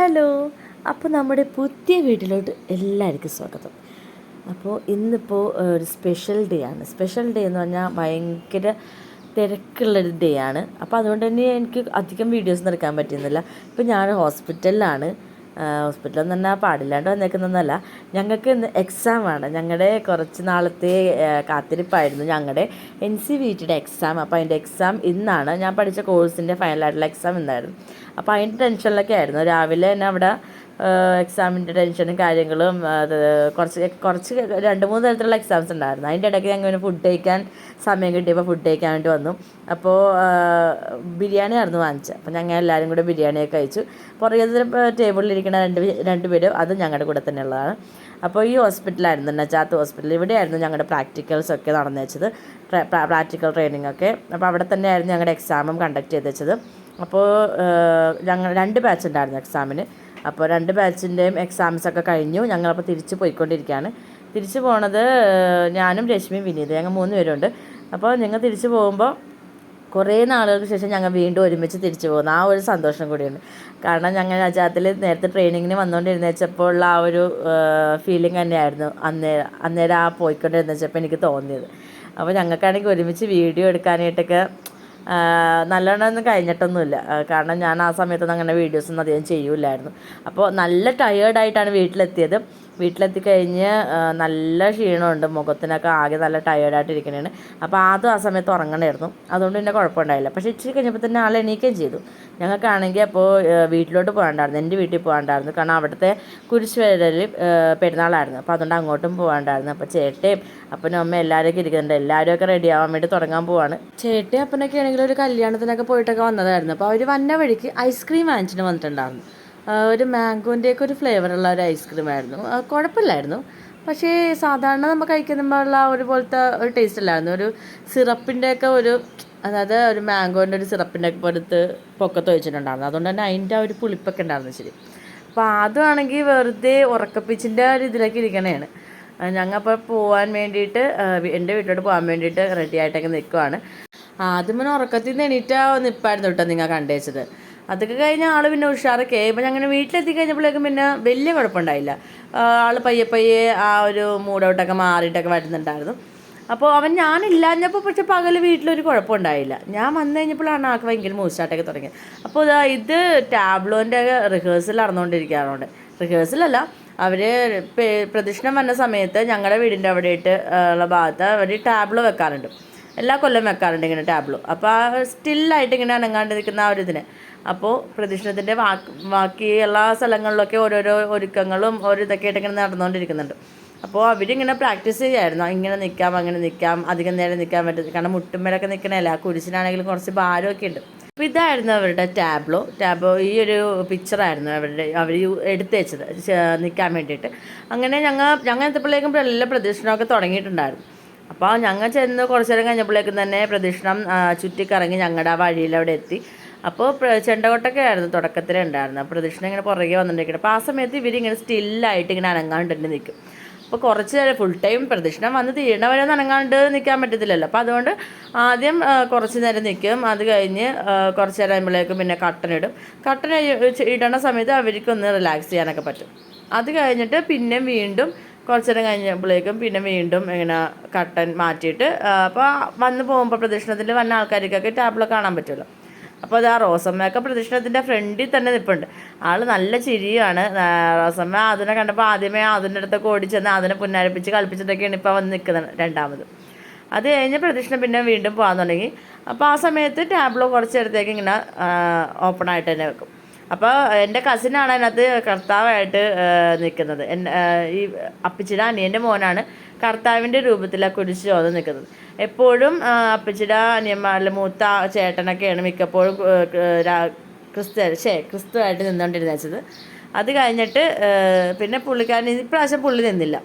Hello. അപ്പോൾ നമ്മുടെ പുതിയ വീട്ടിലോട്ട് എല്ലാവർക്കും സ്വാഗതം. അപ്പോൾ ഇന്നിപ്പോൾ ഒരു സ്പെഷ്യൽ ഡേ ആണ്. സ്പെഷ്യൽ ഡേ എന്ന് പറഞ്ഞാൽ ഭയങ്കര തിരക്കുള്ളൊരു ഡേ ആണ്. അപ്പോൾ അതുകൊണ്ട് തന്നെ എനിക്ക് അധികം വീഡിയോസ് എടുക്കാൻ പറ്റുന്നില്ല. ഇപ്പോൾ ഞാൻ ഹോസ്പിറ്റലിലാണ് ഹോസ്പിറ്റലിൽ തന്നെ പാടില്ലാണ്ട് വന്നേക്കുന്നതല്ല ഞങ്ങൾക്ക് ഇന്ന് എക്സാം ആണ്. ഞങ്ങളുടെ കുറച്ച് നാളത്തെ കാത്തിരിപ്പായിരുന്നു. ഞങ്ങളുടെ എൻ സി വി ടിയുടെ എക്സാം അപ്പോൾ അതിന്റെ എക്സാം ഇന്നാണ് ഞാൻ പഠിച്ച കോഴ്സിന്റെ ഫൈനലായിട്ടുള്ള എക്സാം ഇന്നായിരുന്നു. അപ്പോൾ അതിന്റെ ടെൻഷനിലൊക്കെ ആയിരുന്നു. രാവിലെ തന്നെ അവിടെ എക്സാമിന്റെ ടെൻഷനും കാര്യങ്ങളും അത് കുറച്ച് കുറച്ച് രണ്ട് മൂന്ന് തരത്തിലുള്ള എക്സാംസ് ഉണ്ടായിരുന്നു. അതിന്റെ ഇടയ്ക്ക് ഞങ്ങൾ ഫുഡ് കഴിക്കാൻ സമയം കിട്ടിയപ്പോൾ ഫുഡ് കഴിക്കാൻ വേണ്ടി വന്നു. അപ്പോൾ ബിരിയാണി ആയിരുന്നു വാങ്ങിച്ചത്. അപ്പോൾ ഞങ്ങൾ എല്ലാവരും കൂടെ ബിരിയാണിയൊക്കെ കഴിച്ചു. പുറകെ ടേബിളിലിരിക്കുന്ന രണ്ട് രണ്ട് പേരും അത് ഞങ്ങളുടെ കൂടെ തന്നെ ഉള്ളതാണ്. അപ്പോൾ ഈ ഹോസ്പിറ്റലായിരുന്നു നജാത്ത് ഹോസ്പിറ്റൽ ഇവിടെയായിരുന്നു ഞങ്ങളുടെ പ്രാക്ടിക്കൽസ് ഒക്കെ നടന്നു വെച്ചത്. പ്രാക്ടിക്കൽ ട്രെയിനിങ് ഒക്കെ. അപ്പോൾ അവിടെ തന്നെയായിരുന്നു ഞങ്ങളുടെ എക്സാമും കണ്ടക്ട് ചെയ്ത് വെച്ചത്. അപ്പോൾ ഞങ്ങൾ രണ്ട് ബാച്ച് ഉണ്ടായിരുന്നു എക്സാമിന് അപ്പോൾ രണ്ട് ബാച്ചിന്റെയും എക്സാംസ് ഒക്കെ കഴിഞ്ഞു. ഞങ്ങളപ്പോൾ തിരിച്ച് പോയിക്കൊണ്ടിരിക്കുകയാണ്. തിരിച്ചു പോണത് ഞാനും രശ്മിയും വിനീത്. ഞങ്ങൾ മൂന്ന് പേരുണ്ട്. അപ്പോൾ ഞങ്ങൾ തിരിച്ചു പോകുമ്പോൾ കുറേ നാളുകൾക്ക് ശേഷം ഞങ്ങൾ വീണ്ടും ഒരുമിച്ച് തിരിച്ചു പോകുന്നു. ആ ഒരു സന്തോഷം കൂടിയുണ്ട്. കാരണം ഞങ്ങൾ അജാത്തിൽ നേരത്തെ ട്രെയിനിങ്ങിന് വന്നുകൊണ്ടിരുന്നപ്പോൾ ഉള്ള ആ ഒരു ഫീലിംഗ് തന്നെയായിരുന്നു അന്നേ അന്നേരം ആ പോയിക്കൊണ്ടിരുന്നപ്പോൾ എനിക്ക് തോന്നിയത്. അപ്പോൾ ഞങ്ങൾക്കാണെങ്കിൽ ഒരുമിച്ച് വീഡിയോ എടുക്കാനായിട്ടൊക്കെ നല്ലോണം കഴിഞ്ഞിട്ടൊന്നുമില്ല. കാരണം ഞാൻ ആ സമയത്തൊന്നും അങ്ങനെ വീഡിയോസൊന്നും അധികം ചെയ്യൂലായിരുന്നു അപ്പോൾ നല്ല ടയേർഡായിട്ടാണ് വീട്ടിലെത്തിയത്. വീട്ടിലെത്തി കഴിഞ്ഞ് നല്ല ക്ഷീണമുണ്ട്. മുഖത്തിനൊക്കെ ആകെ നല്ല ടയേർഡായിട്ട് ഇരിക്കണേണ് അപ്പോൾ ആദ്യം ആ സമയത്ത് ഉറങ്ങണമായിരുന്നു അതുകൊണ്ട് പിന്നെ കുഴപ്പമുണ്ടായില്ല. പക്ഷേ ഇച്ചിരി കഴിഞ്ഞപ്പോൾ തന്നെ ആൾ എണീക്കുകയും ചെയ്തു. ഞങ്ങൾക്കാണെങ്കിൽ അപ്പോൾ വീട്ടിലോട്ട് പോകാണ്ടായിരുന്നു. എന്റെ വീട്ടിൽ പോകാണ്ടായിരുന്നു. കാരണം അവിടുത്തെ കുരിശുവരൽ പെരുന്നാളായിരുന്നു. അപ്പോൾ അതുകൊണ്ട് അങ്ങോട്ടും പോകാണ്ടായിരുന്നു. അപ്പോൾ ചേട്ടയും അപ്പനും അമ്മ എല്ലാവരും ഇരിക്കുന്നുണ്ട്. എല്ലാവരും ഒക്കെ റെഡി ആവാൻ വേണ്ടി തുടങ്ങാൻ പോവാണ്. ചേട്ടയും അപ്പനൊക്കെ ആണെങ്കിൽ ഒരു കല്യാണത്തിനൊക്കെ പോയിട്ടൊക്കെ വന്നതായിരുന്നു. അപ്പോൾ അവർ വന്ന വഴിക്ക് ഐസ്ക്രീം വാങ്ങിച്ചിട്ട് വന്നിട്ടുണ്ടായിരുന്നു. ഒരു മാംഗോന്റെയൊക്കെ ഒരു ഫ്ലേവറുള്ള ഒരു ഐസ്ക്രീം ആയിരുന്നു കുഴപ്പമില്ലായിരുന്നു. പക്ഷേ സാധാരണ നമ്മൾ കഴിക്കുമ്പോഴുള്ള ഒരു പോലത്തെ ഒരു ടേസ്റ്റ് അല്ലായിരുന്നു. ഒരു സിറപ്പിന്റെയൊക്കെ ഒരു അതായത് ഒരു മാംഗോന്റെ ഒരു സിറപ്പിന്റെ ഒക്കെ പുറത്ത് പൊക്കത്ത് വെച്ചിട്ടുണ്ടായിരുന്നു. അതുകൊണ്ട് തന്നെ അതിന്റെ ഒരു പുളിപ്പൊക്കെ ഉണ്ടായിരുന്നു ശരി അപ്പോൾ അതുമാണെങ്കിൽ വെറുതെ ഉറക്കപ്പിച്ചിന്റെ ഒരു ഇതിലേക്ക് ഇരിക്കണേണ്. ഞങ്ങൾ അപ്പോൾ പോകാൻ വേണ്ടിയിട്ട് എന്റെ വീട്ടിലോട്ട് പോകാൻ വേണ്ടിയിട്ട് റെഡി ആയിട്ടൊക്കെ നിൽക്കുവാണ് ആദ്യം ഉറക്കത്തിൽ നിന്ന് എണീറ്റാ നിൽപ്പായിരുന്നു കേട്ടോ നിങ്ങൾ കണ്ടേച്ചത്. അതൊക്കെ കഴിഞ്ഞ ആൾ പിന്നെ ഉഷാറൊക്കെ ആയി. അപ്പോൾ ഞങ്ങനെ വീട്ടിലെത്തി കഴിഞ്ഞപ്പോഴേക്കും പിന്നെ വലിയ കുഴപ്പമുണ്ടായില്ല. ആൾ പയ്യെ പയ്യെ ആ ഒരു മൂടോട്ടൊക്കെ മാറിയിട്ടൊക്കെ വരുന്നുണ്ടായിരുന്നു. അപ്പോൾ അവൻ ഞാനില്ലാഞ്ഞപ്പോൾ പക്ഷെ പകൽ വീട്ടിലൊരു കുഴപ്പമുണ്ടായില്ല. ഞാൻ വന്നു കഴിഞ്ഞപ്പോഴാണ് ആൾക്ക് ഭയങ്കര മൂശാട്ടൊക്കെ തുടങ്ങിയത്. അപ്പോൾ ഇതാ ഇത് ടാബ്ലോന്റെ റിഹേഴ്സൽ നടന്നുകൊണ്ടിരിക്കാറുണ്ട് റിഹേഴ്സലല്ല അവർ പ്രദക്ഷിണം വന്ന സമയത്ത് ഞങ്ങളുടെ വീടിന്റെ അവിടെയിട്ട് ഉള്ള ഭാഗത്ത് അവർ ടാബ്ലോ വെക്കാറുണ്ട്. എല്ലാ കൊല്ലം വെക്കാറുണ്ട് ഇങ്ങനെ ടാബ്ലോ. അപ്പോൾ ആ സ്റ്റില്ലായിട്ട് ഇങ്ങനെ അനങ്ങാണ്ട് നിൽക്കുന്ന ആ ഒരു ഇതിന്. അപ്പോൾ പ്രദക്ഷിണത്തിന്റെ ബാക്കി എല്ലാ സ്ഥലങ്ങളിലൊക്കെ ഓരോരോ ഒരുക്കങ്ങളും ഓരോ ഇതൊക്കെ ആയിട്ട് ഇങ്ങനെ നടന്നുകൊണ്ടിരിക്കുന്നുണ്ട് അപ്പോൾ അവരിങ്ങനെ പ്രാക്ടീസ് ചെയ്യായിരുന്നു. ഇങ്ങനെ നിൽക്കാം അങ്ങനെ നിൽക്കാം അധികം നേരം നിൽക്കാൻ പറ്റും കാരണം മുട്ടുമ്മേലൊക്കെ നിൽക്കണല്ലേ ആ കുരിശിനാണെങ്കിലും കുറച്ച് ഭാരമൊക്കെ ഉണ്ട്. അപ്പോൾ ഇതായിരുന്നു അവരുടെ ടാബ്ലോ. ടാബ്ലോ ഈ ഒരു പിക്ചറായിരുന്നു അവരുടെ അവർ എടുത്തു വെച്ചത് നിൽക്കാൻ വേണ്ടിയിട്ട്. അങ്ങനെ ഞങ്ങൾ ഞങ്ങൾ എത്തപ്പോഴേക്കും എല്ലാ പ്രദക്ഷിണമൊക്കെ തുടങ്ങിയിട്ടുണ്ടായിരുന്നു. അപ്പോൾ ഞങ്ങൾ ചെന്ന് കുറച്ച് നേരം കഴിഞ്ഞപ്പോഴേക്കും തന്നെ പ്രദക്ഷിണം ചുറ്റിക്കറങ്ങി ഞങ്ങളുടെ ആ വഴിയിൽ അവിടെ എത്തി. അപ്പോൾ ചെണ്ടകൊട്ടൊക്കെ ആയിരുന്നു തുടക്കത്തിലേ ഉണ്ടായിരുന്നു പ്രദക്ഷിണം ഇങ്ങനെ പുറകെ വന്നിട്ടുണ്ടെങ്കിൽ അപ്പോൾ ആ സമയത്ത് ഇവരിങ്ങനെ സ്റ്റില്ലായിട്ട് ഇങ്ങനെ അനങ്ങാണ്ട് തന്നെ നിൽക്കും. അപ്പോൾ കുറച്ച് നേരം ഫുൾ ടൈം പ്രദക്ഷിണം വന്ന് തീരണവരെ അനങ്ങാണ്ട് നിൽക്കാൻ പറ്റത്തില്ലല്ലോ. അപ്പോൾ അതുകൊണ്ട് ആദ്യം കുറച്ച് നേരം നിൽക്കും അത് കഴിഞ്ഞ് കുറച്ച് നേരം ആകുമ്പോഴേക്കും പിന്നെ കട്ടൻ ഇടും. കട്ടൻ ഇടണ സമയത്ത് അവർക്കൊന്ന് റിലാക്സ് ചെയ്യാനൊക്കെ പറ്റും. അത് കഴിഞ്ഞിട്ട് പിന്നെ വീണ്ടും കുറച്ച് നേരം കഴിഞ്ഞപ്പോഴേക്കും പിന്നെ വീണ്ടും ഇങ്ങനെ കട്ടൻ മാറ്റിയിട്ട് അപ്പോൾ വന്ന് പോകുമ്പോൾ പ്രദക്ഷിണത്തിൽ വന്ന ആൾക്കാർക്കൊക്കെ ടാബിളെ കാണാൻ പറ്റുമല്ലോ. അപ്പോൾ അത് ആ റോസമ്മയൊക്കെ പ്രദക്ഷിണത്തിന്റെ ഫ്രണ്ടിൽ തന്നെ നിൽപ്പുണ്ട് ആൾ നല്ല ചിരിയാണ്. റോസമ്മ അതിനെ കണ്ടപ്പോൾ ആദ്യമേ അതിന്റെ അടുത്തൊക്കെ ഓടിച്ചെന്ന് അതിനെ പുന്നാരിപ്പിച്ച് കളിപ്പിച്ചിട്ടൊക്കെയാണ് ഇപ്പോൾ വന്ന് നിൽക്കുന്നത് രണ്ടാമത്. അത് കഴിഞ്ഞ് പ്രദക്ഷിണം പിന്നെ വീണ്ടും പോകാൻ തുടങ്ങി. അപ്പോൾ ആ സമയത്ത് ടാബ്ലോ കുറച്ച് നേരത്തേക്ക് ഇങ്ങനെ ഓപ്പൺ ആയിട്ട് തന്നെ വെക്കും. അപ്പോൾ എന്റെ കസിനാണ് അതിനകത്ത് കർത്താവായിട്ട് നിൽക്കുന്നത്. ഈ അപ്പച്ചിട അനിയന്റെ മോനാണ് കർത്താവിന്റെ രൂപത്തിൽ ആ കുരിശ് ചോദം നിൽക്കുന്നത്. എപ്പോഴും അപ്പച്ചിട അനിയന്മാരിൽ മൂത്ത ചേട്ടനൊക്കെയാണ് മിക്കപ്പോഴും ക്രിസ്തു ശേ ക്രിസ്തുവായിട്ട് നിന്നുകൊണ്ടിരുന്നത്. അത് കഴിഞ്ഞിട്ട് പിന്നെ പുള്ളിക്കാരൻ ഇപ്രാവശ്യം പുള്ളി നിന്നില്ല.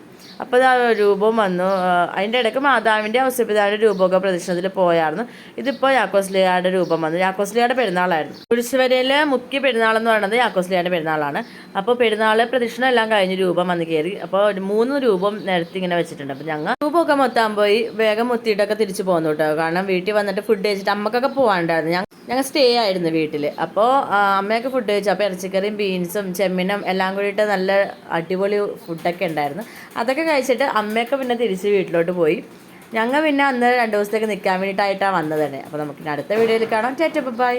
അപ്പോൾ ആ രൂപം വന്നു. അതിന്റെ ഇടയ്ക്ക് മാതാവിന്റെ ഔസപിതാവിന്റെ രൂപമൊക്കെ പ്രദക്ഷിണത്തിൽ പോയായിരുന്നു. ഇതിപ്പോൾ യാക്കോസ്ലിയായുടെ രൂപം വന്നു. യാക്കോസ്ലിയായുടെ പെരുന്നാളായിരുന്നു. കുരിശുവരയിലെ മുഖ്യ പെരുന്നാൾ എന്ന് പറയുന്നത് യാക്കോസ്ലിയായുടെ പെരുന്നാളാണ്. അപ്പോൾ പെരുന്നാൾ പ്രദക്ഷിണം എല്ലാം കഴിഞ്ഞ് രൂപം വന്ന് കയറി. അപ്പോൾ മൂന്ന് രൂപം നിരത്തി ഇങ്ങനെ വെച്ചിട്ടുണ്ട്. അപ്പോൾ ഞങ്ങൾ രൂപമൊക്കെ മൊത്താൻ പോയി. വേഗം മുത്തിയിട്ടൊക്കെ തിരിച്ചു പോകുന്നു കേട്ടോ. കാരണം വീട്ടിൽ വന്നിട്ട് ഫുഡ് കഴിച്ചിട്ട് അമ്മക്കൊക്കെ പോകാണ്ടായിരുന്നു ഞങ്ങൾ ഞങ്ങൾ സ്റ്റേ ആയിരുന്നു വീട്ടിൽ അപ്പോൾ അമ്മയൊക്കെ ഫുഡ് കഴിച്ചു. അപ്പോൾ ഇറച്ചിക്കറിയും ബീൻസും ചെമ്മീനും എല്ലാം കൂടിയിട്ട് നല്ല അടിപൊളി ഫുഡൊക്കെ ഉണ്ടായിരുന്നു. അതൊക്കെ കഴിച്ചിട്ട് അമ്മയൊക്കെ പിന്നെ തിരിച്ച് വീട്ടിലോട്ട് പോയി. ഞങ്ങൾ പിന്നെ അന്ന് രണ്ട് ദിവസത്തേക്ക് നിൽക്കാൻ വേണ്ടിയിട്ടായിട്ടാണ് വന്നത് തന്നെ. അപ്പോൾ നമുക്ക് അടുത്ത വീഡിയോയിൽ കാണാം. ചേച്ചപ്പ ബൈ